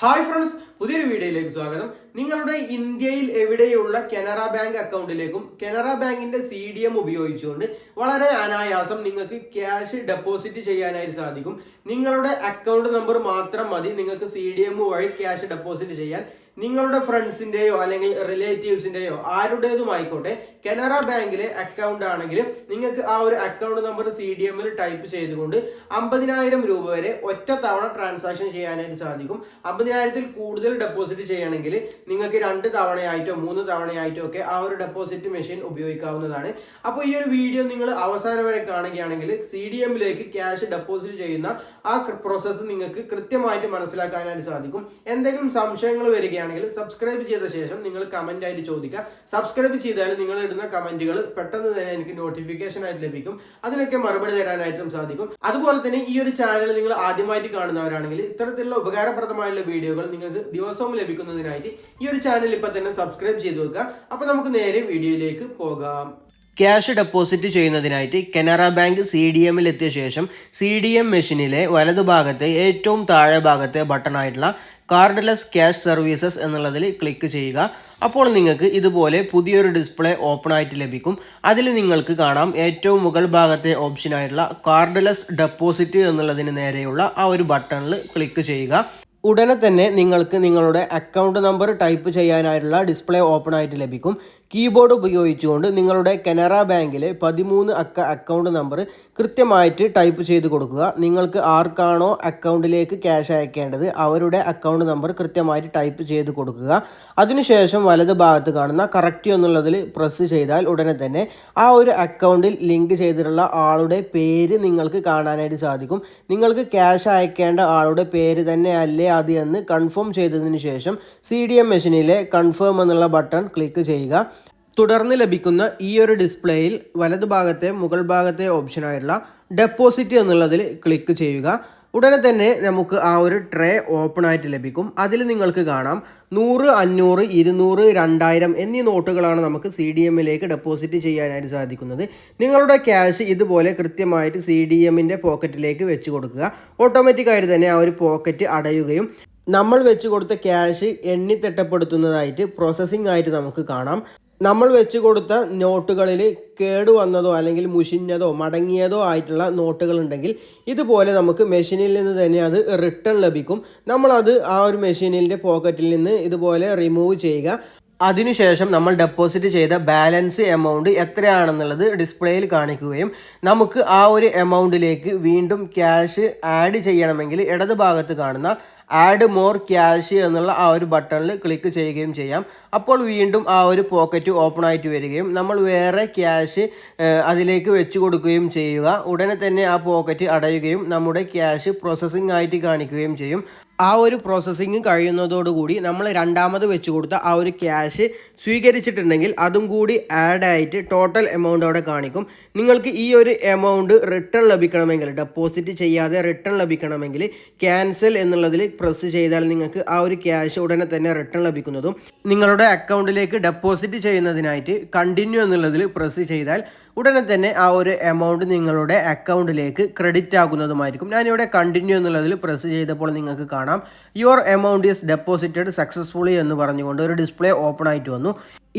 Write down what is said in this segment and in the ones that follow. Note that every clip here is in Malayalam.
ഹായ് ഫ്രണ്ട്സ് പുതിയൊരു വീഡിയോയിലേക്ക് സ്വാഗതം. നിങ്ങളുടെ ഇന്ത്യയിൽ എവിടെയുള്ള കനറ ബാങ്ക് അക്കൗണ്ടിലേക്കും കനറ ബാങ്കിന്റെ സി ഡി എം ഉപയോഗിച്ചുകൊണ്ട് വളരെ അനായാസം നിങ്ങൾക്ക് ക്യാഷ് ഡെപ്പോസിറ്റ് ചെയ്യാനായിട്ട് സാധിക്കും. നിങ്ങളുടെ അക്കൗണ്ട് നമ്പർ മാത്രം മതി. നിങ്ങൾക്ക് സി ഡി എം വഴി ക്യാഷ് ഡെപ്പോസിറ്റ് ചെയ്യാൻ. നിങ്ങളുടെ ഫ്രണ്ട്സിന്റെയോ അല്ലെങ്കിൽ റിലേറ്റീവ്സിന്റെയോ ആരുടേതും ആയിക്കോട്ടെ കനറ ബാങ്കിലെ അക്കൗണ്ട് ആണെങ്കിൽ നിങ്ങൾക്ക് ആ ഒരു അക്കൗണ്ട് നമ്പർ സി ഡി എമ്മിൽ ടൈപ്പ് ചെയ്തുകൊണ്ട് അമ്പതിനായിരം രൂപ വരെ ഒറ്റ തവണ ട്രാൻസാക്ഷൻ ചെയ്യാനായിട്ട് സാധിക്കും. അമ്പതിനായിരത്തിൽ കൂടുതൽ ഡെപ്പോസിറ്റ് ചെയ്യണമെങ്കിൽ നിങ്ങൾക്ക് രണ്ട് തവണയായിട്ടോ മൂന്ന് തവണയായിട്ടോ ഒക്കെ ആ ഒരു ഡെപ്പോസിറ്റ് മെഷീൻ ഉപയോഗിക്കാവുന്നതാണ്. അപ്പോൾ ഈ ഒരു വീഡിയോ നിങ്ങൾ അവസാനം വരെ കാണുകയാണെങ്കിൽ സി ഡി എമ്മിലേക്ക് ക്യാഷ് ഡെപ്പോസിറ്റ് ചെയ്യുന്ന ആ പ്രോസസ്സ് നിങ്ങൾക്ക് കൃത്യമായിട്ട് മനസ്സിലാക്കാനായിട്ട് സാധിക്കും. എന്തെങ്കിലും സംശയങ്ങൾ വരികയാണെങ്കിൽ സബ്സ്ക്രൈബ് ചെയ്ത ശേഷം നിങ്ങൾ കമന്റ് ആയിട്ട് ചോദിക്കുക. സബ്സ്ക്രൈബ് ചെയ്താൽ നിങ്ങൾ ഇടുന്ന കമന്റുകൾ പെട്ടെന്ന് തന്നെ എനിക്ക് നോട്ടിഫിക്കേഷൻ ആയിട്ട് ലഭിക്കും. അതിനൊക്കെ മറുപടി തരാനായിട്ടും സാധിക്കും. അതുപോലെ തന്നെ ഈ ഒരു ചാനൽ നിങ്ങൾ ആദ്യമായിട്ട് കാണുന്നവരാണെങ്കിൽ ഇത്തരത്തിലുള്ള ഉപകാരപ്രദമായുള്ള വീഡിയോകൾ നിങ്ങൾക്ക് ദിവസവും ലഭിക്കുന്നതിനായിട്ട് ഈ ഒരു ചാനൽ ഇപ്പൊ തന്നെ സബ്സ്ക്രൈബ് ചെയ്ത് വെക്കുക. അപ്പൊ നമുക്ക് നേരെ വീഡിയോയിലേക്ക് പോകാം. ക്യാഷ് ഡെപ്പോസിറ്റ് ചെയ്യുന്നതിനായിട്ട് കനറ ബാങ്ക് സി ഡി എമ്മിൽ എത്തിയ ശേഷം സി ഡി എം മെഷീനിലെ വലതുഭാഗത്തെ ഏറ്റവും താഴെ ഭാഗത്തെ ബട്ടണായിട്ടുള്ള കാർഡ്ലെസ് ക്യാഷ് സർവീസസ് എന്നുള്ളതിൽ ക്ലിക്ക് ചെയ്യുക. അപ്പോൾ നിങ്ങൾക്ക് ഇതുപോലെ പുതിയൊരു ഡിസ്പ്ലേ ഓപ്പൺ ആയിട്ട് ലഭിക്കും. അതിൽ നിങ്ങൾക്ക് കാണാം ഏറ്റവും മുകൾ ഭാഗത്തെ ഓപ്ഷനായിട്ടുള്ള കാർഡ്ലെസ് ഡെപ്പോസിറ്റ് എന്നുള്ളതിന് നേരെയുള്ള ആ ഒരു ബട്ടണിൽ ക്ലിക്ക് ചെയ്യുക. ഉടനെ തന്നെ നിങ്ങൾക്ക് നിങ്ങളുടെ അക്കൗണ്ട് നമ്പർ ടൈപ്പ് ചെയ്യാനായിട്ടുള്ള ഡിസ്പ്ലേ ഓപ്പൺ ആയിട്ട് ലഭിക്കും. കീബോർഡ് ഉപയോഗിച്ചുകൊണ്ട് നിങ്ങളുടെ കനറ ബാങ്കിലെ പതിമൂന്ന് അക്ക അക്കൗണ്ട് നമ്പർ കൃത്യമായിട്ട് ടൈപ്പ് ചെയ്ത് കൊടുക്കുക. നിങ്ങൾക്ക് ആർക്കാണോ അക്കൗണ്ടിലേക്ക് ക്യാഷ് അയക്കേണ്ടത് അവരുടെ അക്കൗണ്ട് നമ്പർ കൃത്യമായിട്ട് ടൈപ്പ് ചെയ്ത് കൊടുക്കുക. അതിനുശേഷം വലത് ഭാഗത്ത് കാണുന്ന കറക്റ്റ് എന്നുള്ളതിൽ പ്രസ് ചെയ്താൽ ഉടനെ തന്നെ ആ ഒരു അക്കൗണ്ടിൽ ലിങ്ക് ചെയ്തിട്ടുള്ള ആളുടെ പേര് നിങ്ങൾക്ക് കാണാനായിട്ട് സാധിക്കും. നിങ്ങൾക്ക് ക്യാഷ് അയക്കേണ്ട ആളുടെ പേര് തന്നെ അല്ലേ അത് എന്ന് കൺഫേം ചെയ്തതിന് ശേഷം സി ഡി എം മെഷീനിലെ കൺഫേം എന്നുള്ള ബട്ടൺ ക്ലിക്ക് ചെയ്യുക. തുടർന്ന് ലഭിക്കുന്ന ഈ ഒരു ഡിസ്പ്ലേയിൽ വലതുഭാഗത്തെ മുകൾ ഭാഗത്തെ ഓപ്ഷനായിട്ടുള്ള ഡെപ്പോസിറ്റ് എന്നുള്ളതിൽ ക്ലിക്ക് ചെയ്യുക. ഉടനെ തന്നെ നമുക്ക് ആ ഒരു ട്രേ ഓപ്പൺ ആയിട്ട് ലഭിക്കും. അതിൽ നിങ്ങൾക്ക് കാണാം നൂറ് അഞ്ഞൂറ് ഇരുന്നൂറ് രണ്ടായിരം എന്നീ നോട്ടുകളാണ് നമുക്ക് സി ഡി എമ്മിലേക്ക് ഡെപ്പോസിറ്റ് ചെയ്യാനായിട്ട് സാധിക്കുന്നത്. നിങ്ങളുടെ ക്യാഷ് ഇതുപോലെ കൃത്യമായിട്ട് സി ഡി എമ്മിന്റെ പോക്കറ്റിലേക്ക് വെച്ച് കൊടുക്കുക. ഓട്ടോമാറ്റിക്കായിട്ട് തന്നെ ആ ഒരു പോക്കറ്റ് അടയുകയും നമ്മൾ വെച്ച് കൊടുത്ത ക്യാഷ് എണ്ണി തിട്ടപ്പെടുത്തുന്നതായിട്ട് പ്രോസസ്സിംഗ് ആയിട്ട് നമുക്ക് കാണാം. നമ്മൾ വെച്ച് കൊടുത്ത നോട്ടുകളിൽ കേടുവന്നതോ അല്ലെങ്കിൽ മുഷിഞ്ഞതോ മടങ്ങിയതോ ആയിട്ടുള്ള നോട്ടുകൾ ഉണ്ടെങ്കിൽ ഇതുപോലെ നമുക്ക് മെഷീനിൽ നിന്ന് തന്നെ അത് റിട്ടേൺ ലഭിക്കും. നമ്മളത് ആ ഒരു മെഷീനിന്റെ പോക്കറ്റിൽ നിന്ന് ഇതുപോലെ റിമൂവ് ചെയ്യുക. അതിനുശേഷം നമ്മൾ ഡെപ്പോസിറ്റ് ചെയ്ത ബാലൻസ് എമൗണ്ട് എത്രയാണെന്നുള്ളത് ഡിസ്പ്ലേയിൽ കാണിക്കുകയും നമുക്ക് ആ ഒരു എമൗണ്ടിലേക്ക് വീണ്ടും ക്യാഷ് ആഡ് ചെയ്യണമെങ്കിൽ ഇടത് ഭാഗത്ത് കാണുന്ന ആഡ് മോർ ക്യാഷ് എന്നുള്ള ആ ഒരു ബട്ടണിൽ ക്ലിക്ക് ചെയ്യുകയും ചെയ്യാം. അപ്പോൾ വീണ്ടും ആ ഒരു പോക്കറ്റ് ഓപ്പൺ ആയിട്ട് വരികയും നമ്മൾ വേറെ ക്യാഷ് അതിലേക്ക് വെച്ച് കൊടുക്കുകയും ചെയ്യുക. ഉടനെ തന്നെ ആ പോക്കറ്റ് അടയുകയും നമ്മുടെ ക്യാഷ് പ്രോസസ്സിംഗ് ആയിട്ട് കാണിക്കുകയും ചെയ്യും. ആ ഒരു പ്രോസസ്സിങ് കഴിയുന്നതോടുകൂടി നമ്മൾ രണ്ടാമത് വെച്ച് കൊടുത്ത ആ ഒരു ക്യാഷ് സ്വീകരിച്ചിട്ടുണ്ടെങ്കിൽ അതും കൂടി ആഡ് ആയിട്ട് ടോട്ടൽ എമൗണ്ട് അവിടെ കാണിക്കും. നിങ്ങൾക്ക് ഈ ഒരു എമൗണ്ട് റിട്ടേൺ ലഭിക്കണമെങ്കിൽ ഡെപ്പോസിറ്റ് ചെയ്യാതെ റിട്ടേൺ ലഭിക്കണമെങ്കിൽ ക്യാൻസൽ എന്നുള്ളതിൽ പ്രസ് ചെയ്താൽ നിങ്ങൾക്ക് ആ ഒരു ക്യാഷ് ഉടനെ തന്നെ റിട്ടേൺ ലഭിക്കുന്നതും നിങ്ങളുടെ അക്കൗണ്ടിലേക്ക് ഡെപ്പോസിറ്റ് ചെയ്യുന്നതിനായിട്ട് കണ്ടിന്യൂ എന്നുള്ളതിൽ പ്രസ് ചെയ്താൽ ഉടനെ തന്നെ ആ ഒരു എമൗണ്ട് നിങ്ങളുടെ അക്കൗണ്ടിലേക്ക് ക്രെഡിറ്റ് ആകുന്നതുമായിരിക്കും. ഞാനിവിടെ കണ്ടിന്യൂ എന്നുള്ളതിൽ പ്രസ് ചെയ്തപ്പോൾ നിങ്ങൾക്ക് കാണാം. Your amount is deposited successfully എന്ന് പറഞ്ഞുകൊണ്ട് ഒരു ഡിസ്പ്ലേ ഓപ്പൺ ആയിട്ട് വന്നു.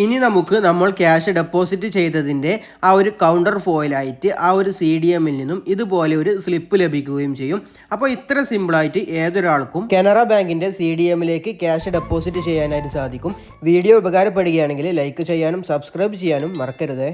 ഇനി നമുക്ക് നമ്മൾ ക്യാഷ് ഡെപ്പോസിറ്റ് ചെയ്തതിന്റെ ആ ഒരു കൗണ്ടർ ഫോയിലായിട്ട് ആ ഒരു സി ഡി എമ്മിൽ നിന്നും ഇതുപോലെ ഒരു സ്ലിപ്പ് ലഭിക്കുകയും ചെയ്യും. അപ്പോൾ ഇത്ര സിമ്പിളായിട്ട് ഏതൊരാൾക്കും കനറ ബാങ്കിന്റെ സി ഡി എമ്മിലേക്ക് ക്യാഷ് ഡെപ്പോസിറ്റ് ചെയ്യാനായിട്ട് സാധിക്കും. വീഡിയോ ഉപകാരപ്പെടുകയാണെങ്കിൽ ലൈക്ക് ചെയ്യാനും സബ്സ്ക്രൈബ് ചെയ്യാനും മറക്കരുതേ.